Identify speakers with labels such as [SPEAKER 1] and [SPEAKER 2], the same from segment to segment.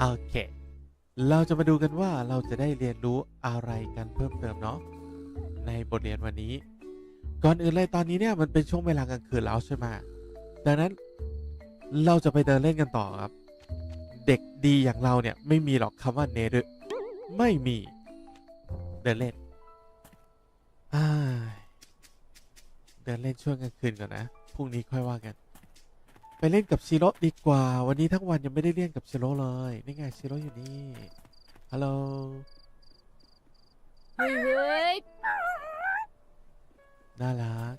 [SPEAKER 1] โอเค เราจะมาดูกันว่าเราจะได้เรียนรู้อะไรกันเพิ่มเติมเนาะในบทเรียนวันนี้ ก่อนอื่นเลยตอนนี้เนี่ยมันเป็นช่วงเวลากลางคืนแล้วใช่ไหมดังนั้นเราจะไปเดินเล่นกันต่อครับ เด็กดีอย่างเราเนี่ยไม่มีหรอกคำว่าเนรึไม่มีเดินเล่นเดินเล่นช่วงกลางคืนก่อนนะ พรุ่งนี้ค่อยว่ากัน ไปเล่นกับชิโร่ดีกว่า วันนี้ทั้งวันยังไม่ได้เล่นกับชิโร่เลย นี่ไงชิโร่อยู่นี่ ฮัลโหล
[SPEAKER 2] เฮ้ยเฮ้ย
[SPEAKER 1] น่ารัก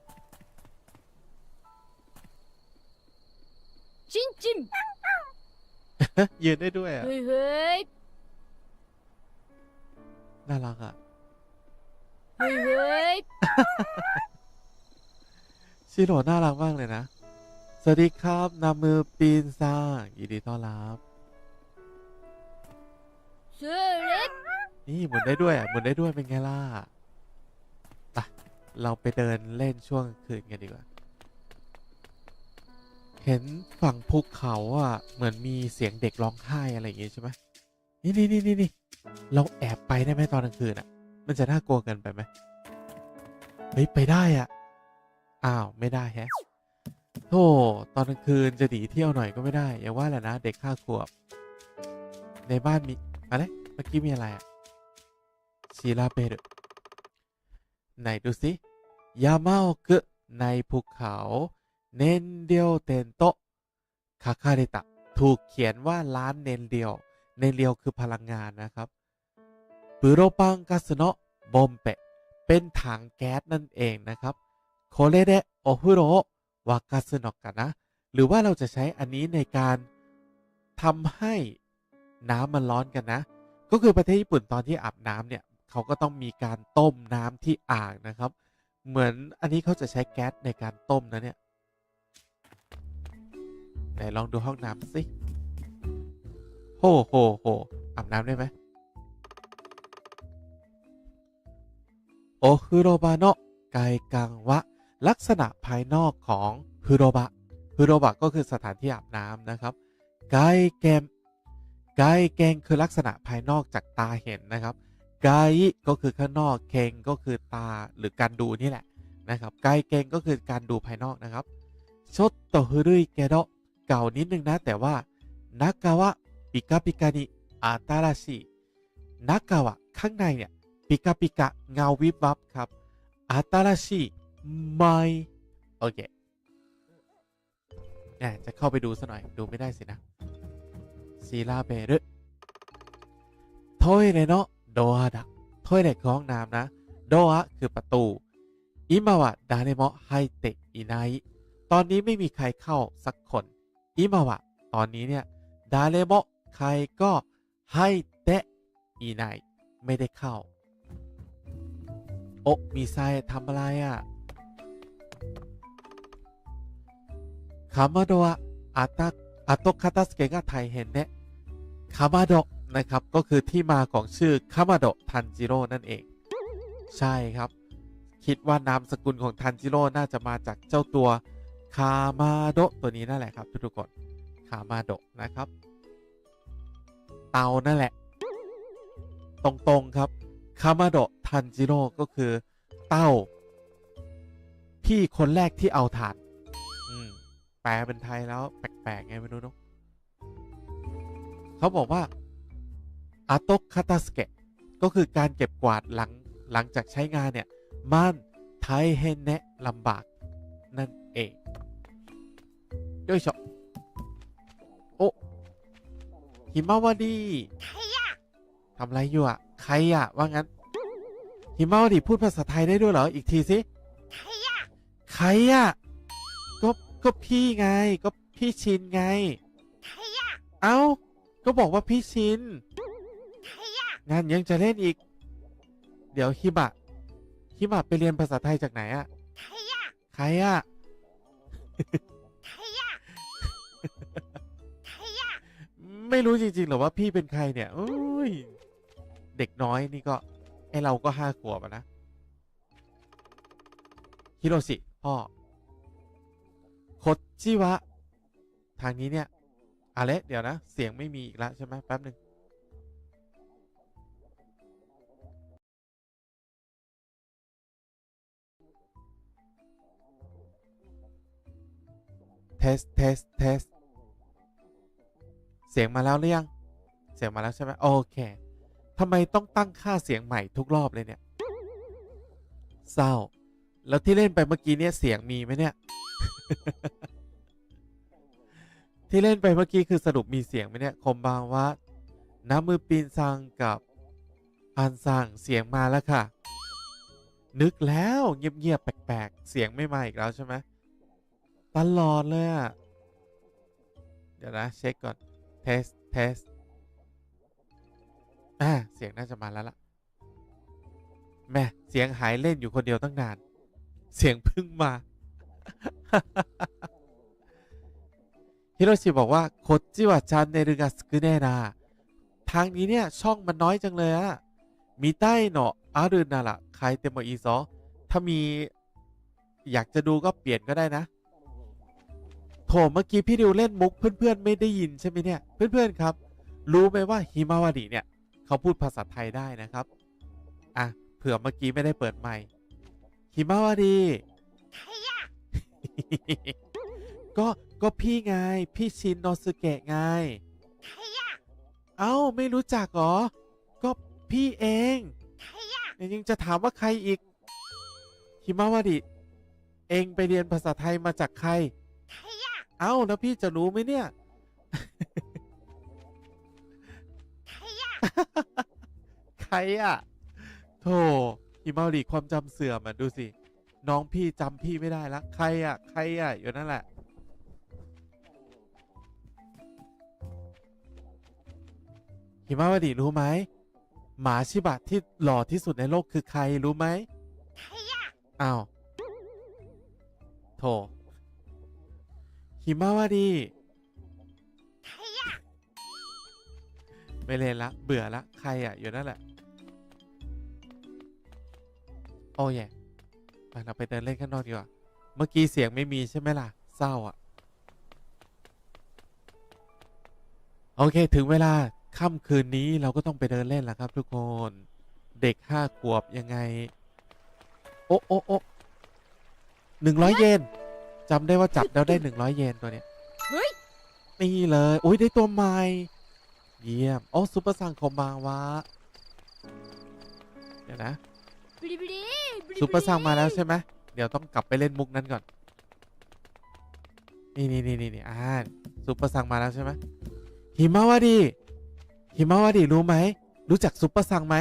[SPEAKER 2] จิ้มจิ้ม
[SPEAKER 1] ยืนได้ด้วยอะ
[SPEAKER 2] เฮ้ยเฮ้ย
[SPEAKER 1] น่ารักอะ
[SPEAKER 2] เฮ้ยเฮ้ย
[SPEAKER 1] ชิโร่น่ารักมากเลยนะส วัสดีครับนำมือปีนสร้างยินดีต้อนรับ
[SPEAKER 2] เสือเล็ก
[SPEAKER 1] นี่หมุนได้ด้วยอะหมุนได้ด้วยเป็นไงล่ะไปเราไปเดินเล่นช่วงกลางคืนกันดีกว่า เห็นฝั่งภูเขาอะ เหมือนมีเสียงเด็กร้องไห้อะไรอย่างงี้ใช่ไหมนี่นี่นี่นี่นี่เราแอบไปได้ไหมตอนกลางคืนอะ มันจะน่ากลัวเกินไปไหมเฮ้ยไปได้อะ อ้าวไม่ได้แฮะ โธ่ตอนกลางคืนจะหนีเที่ยวหน่อยก็ไม่ได้ อย่าว่าแหละนะ เด็กห้าขวบ ในบ้านมี อะไร เมื่อกี้มีอะไรอะชิราเบรุไหนดูสิยามาโอกุในภูเขาเนนเดียวเตนโตคาคาเรตะ ถูกเขียนว่าร้านเนนเดียว เนนเดียวคือพลังงานนะครับปุโรปังกาสโนะบอมเปะ เป็นถังแก๊สนั่นเองนะครับ โคเรเดโอฟุโร วากาสโนะกันนะ หรือว่าเราจะใช้อันนี้ในการทำให้น้ำมันร้อนกันนะ ก็คือประเทศญี่ปุ่นตอนที่อาบน้ำเนี่ยเขาก็ต้องมีการต้มน้ำที่อ่างนะครับ เหมือนอันนี้เขาจะใช้แก๊สในการต้มนะเนี่ยไหนลองดูห้องน้ำสิโหโหโหอาบน้ำได้ไหมโอคุโรบะโนะไกกังวะ ลักษณะภายนอกของคุโรบะคุโรบะก็คือสถานที่อาบน้ำนะครับไกเกมไกเกงคือลักษณะภายนอกจากตาเห็นนะครับไกก็คือข้างนอกเคงก็คือตาหรือการดูนี่แหละนะครับไกเกงก็คือการดูภายนอกนะครับชดโตฮุรุยเกโดเก่านิดนึงนะ แต่ว่านากาวะปิกาปิกานิอาตาราชินากาวะข้างในเนี่ยปิกาปิกะเงาวิบวับครับอาตาราชิ ไม่ โอเคเนี่ยจะเข้าไปดูซะหน่อย ดูไม่ได้สินะซีลาเบรุโทยเลโนะโดอาดะโทยเลคือห้องน้ำนะ โดอะคือประตูอิมาวะดาเนโมะไฮเตะอิไนตอนนี้ไม่มีใครเข้าสักคนอิมาวะตอนนี้เนี่ยดาเนโมะใครก็ไฮเตะอิไนไม่ได้เข้า โอมีไซทำอะไรอะคามาโดะ อาตาอาโตคาตาสเกะが大変ねคามาโดะนะครับ ก็คือที่มาของชื่อคามาโดะทันจิโร่นั่นเอง ใช่ครับ คิดว่านามสกุลของทันจิโร่น่าจะมาจากเจ้าตัวคามาโดะตัวนี้นั่นแหละครับ ทุกๆคนคามาโดะนะครับ เตานั่นแหละ ตรงๆครับคามาโดะทันจิโร่ก็คือเต้า พี่คนแรกที่เอาถ่าน อืม แป ลเป็นไทยแล้วแปลกๆไงไม่รู้เนอะเขาบอกว่าอาโตคาตาสเกะก็คือการเก็บกวาดหลังหลังจากใช้งานเนี่ย มันไทเฮนเนะลำบาก นั่นเองよいしょโอ้หิมาวดีทำอะไรอยู่อ่ะ ใครอ่ะ ว่างั้น หิมาวดีพูดภาษาไทยได้ด้วยเหรอ อีกทีสิ ใครอ่ะ ก็ ก็พี่ไง ก็พี่ชินไงเอ้า ก็บอกว่าพี่ชินงานยังจะเล่นอีก เดี๋ยวฮิบะฮิบะไปเรียนภาษาไทยจากไหนอะใครอะไม่รู้จริงๆหรอว่าพี่เป็นใครเนี่ยอุ้ย เด็กน้อยนี่ก็ไอเราก็ห้าขวบอะนะฮิโรชิพ่อ โคจิวะ ทางนี้เนี่ยอะไรเดี๋ยวนะ เสียงไม่มีอีกแล้วใช่ไหมแป๊บหนึ่งเทส เทส เทส เสียงมาแล้วหรือยัง เสียงมาแล้วใช่ไหมโอเคทำไมต้องตั้งค่าเสียงใหม่ทุกรอบเลยเนี่ย เศร้า แล้วที่เล่นไปเมื่อกี้เนี่ยเสียงมีไหมเนี่ย ที่เล่นไปเมื่อกี้คือสรุปมีเสียงไหมเนี่ย คมบางว่าน้ำมือปีนซังกับอันซังเสียงมาแล้วค่ะ นึกแล้วเงียบๆแปลกๆ เสียงไม่มาอีกแล้วใช่ไหมตลอดเลยอะเดี๋ยวนะเช็คก่อนเทสเทสอ่าเสียงน่าจะมาแล้วล่ะแม่เสียงหายเล่นอยู่คนเดียวตั้งนาน เสียงพึ่งมา ฮิโรชิบอกว่าโคจิวะชันเนรุกาสกุเนนาทางนี้เนี่ย ช่องมันน้อยจังเลยอะมีใต้เนาะอารุนาละใครเต็มอีซอถ้ามีอยากจะดูก็เปลี่ยนก็ได้นะ โถเมื่อกี้พี่ดิวเล่นมุกเพื่อนๆ ไม่ได้ยินใช่ไหมเนี่ย เพื่อนๆครับ รู้ไหมว่าฮิมาวาริเนี่ย เขาพูดภาษาไทยได้นะครับ อะ เผื่อเมื่อกี้ไม่ได้เปิดไมค์ฮิมาวาริ ก็ก็พี่ไง พี่ชินโนสุเกะไงเอ้าไม่รู้จักเหรอ ก็พี่เองเนี่ยยังจะถามว่าใครอีกฮิมาวาริเองไปเรียนภาษาไทยมาจากใครเอ้าแล้วพี่จะรู้ไหมเนี่ย ใครอะโธ่ฮิมาริความจำเสื่อมอะดูสิ น้องพี่จำพี่ไม่ได้ละใครอะ ใครอะ อยู่นั่นแหละฮิมาวาริรู้ไหมหมาชิบะที่หล่อที่สุดในโลกคือใครรู้ไหมอ้าวโถฮิมาวาริไม่เล่นละ เบื่อละ ใครอะ อยู่นั่นแหละ โอ้ยไป เราไปเดินเล่นข้างนอกดีกว่า เมื่อกี้เสียงไม่มีใช่ไหมล่ะ เศร้าอะ โอเค ถึงเวลาค่ำคืนนี้เราก็ต้องไปเดินเล่นแล้วครับ ทุกคน เด็กห้าขวบยังไง โอ้โอ้โอ้หนึ่งร้อยเยนจำได้ว่าจับแล้วได้หนึ่งร้อยเยนตัวเนี้ย
[SPEAKER 2] เฮ้ย
[SPEAKER 1] นี่เลยอุ้ยได้ตัวใหม่ เยี่ยม โอ้ซุปเปอร์ซังคอมบาวะ เดี๋ยวนะ
[SPEAKER 2] บลิบลิบลิ
[SPEAKER 1] ซุปเปอร์ซังมาแล้วใช่ไหมเดี๋ยวต้องกลับไปเล่นมุกนั้นก่อน นี่นี่นี่นี่นี่อ่าซุปเปอร์ซังมาแล้วใช่ไหมหิมาวาดีหิมาวาดีรู้ไหม รู้จักซุปเปอร์ซังไหม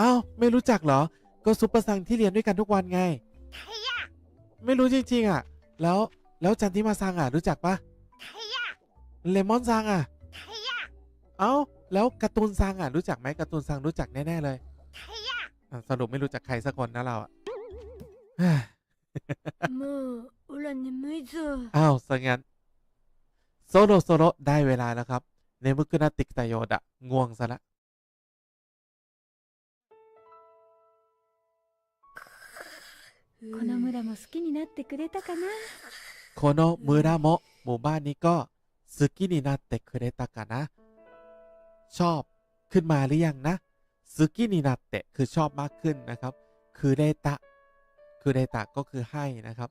[SPEAKER 1] อ้าวไม่รู้จักเหรอ ก็ซุปเปอร์ซังที่เรียนด้วยกันทุกวันไงไม่รู้จริงๆอะ แล้วแล้วจันทิมาซังอะรู้จักปะเลมอนซังอะเอ้าแล้วการ์ตูนซังอะรู้จักไหมการ์ตูนซังรู้จักแน่ๆเลยอะ สรุปไม่รู้จักใครสักคนนะเราอ่ะ
[SPEAKER 2] もうおら眠いぞ
[SPEAKER 1] อ้าวสังั้นโซโลโซโลได้เวลาแล้วครับเนมุกุนาติกตโยดะง่วงซะละ
[SPEAKER 3] この村も好きになってくれたかな
[SPEAKER 1] โคโนะมุระโมะหมู่บ้านนี้ก็ซึกินินาเตะคุเรตะกะนะ ชอบขึ้นมาหรือยังนะ ซึกินินาเตะคือชอบมากขึ้นนะครับ คือเดตะ คือเดตะก็คือให้นะครับ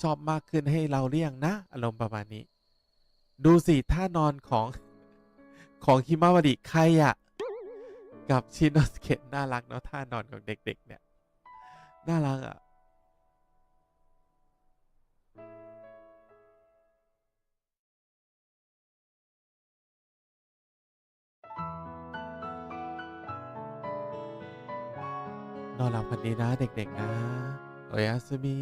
[SPEAKER 1] ชอบมากขึ้นให้เราเรียงนะ อารมณ์ประมาณนี้ ดูสิท่านอนของของฮิมาวาริใครอะกับชินโนสเกตน่ารักเนาะท่านอนของเด็ก ๆ เนี่ย น่ารักอะ นอนหลับฝันดีนะเด็กๆนะ โอยาสมี